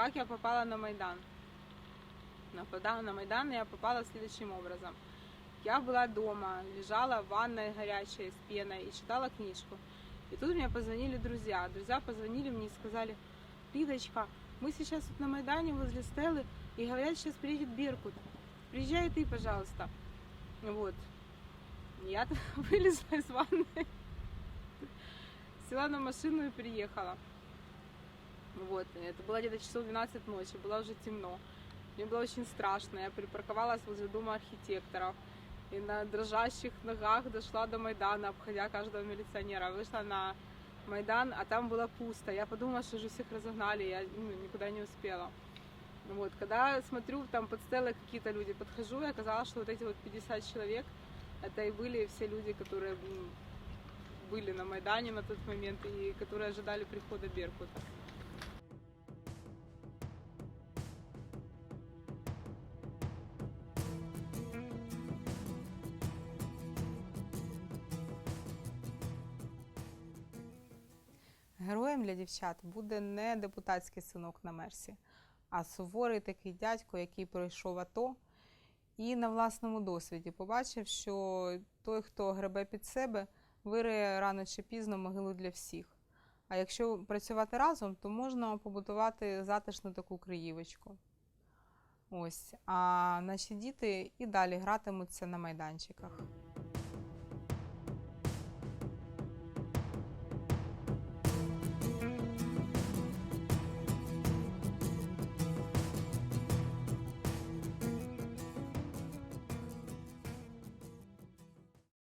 Как я попала на Майдан? Нападала на Майдан, я попала следующим образом. Я была дома, лежала в ванной горячей с пеной и читала книжку. И тут мне позвонили друзья. Друзья позвонили мне и сказали, Лидочка, мы сейчас тут на Майдане возле Стеллы, и говорят, сейчас приедет Беркут. Приезжай ты, пожалуйста. Вот. Я вылезла из ванной, села на машину и приехала. Вот, это было где-то часов 12 ночи, было уже темно. Мне было очень страшно. Я припарковалась возле дома архитекторов и на дрожащих ногах дошла до Майдана, обходя каждого милиционера. Вышла на Майдан, а там было пусто. Я подумала, что уже всех разогнали, я ну, никуда не успела. Вот, когда смотрю, там под стелой какие-то люди, подхожу, и оказалось, что вот эти вот 50 человек, это и были все люди, которые были на Майдане на тот момент и которые ожидали прихода Беркута. Героєм для дівчат буде не депутатський синок на мерсі, а суворий такий дядько, який пройшов АТО і на власному досвіді побачив, що той, хто гребе під себе, вириє рано чи пізно могилу для всіх. А якщо працювати разом, то можна побудувати затишну таку криївочку. Ось. А наші діти і далі гратимуться на майданчиках.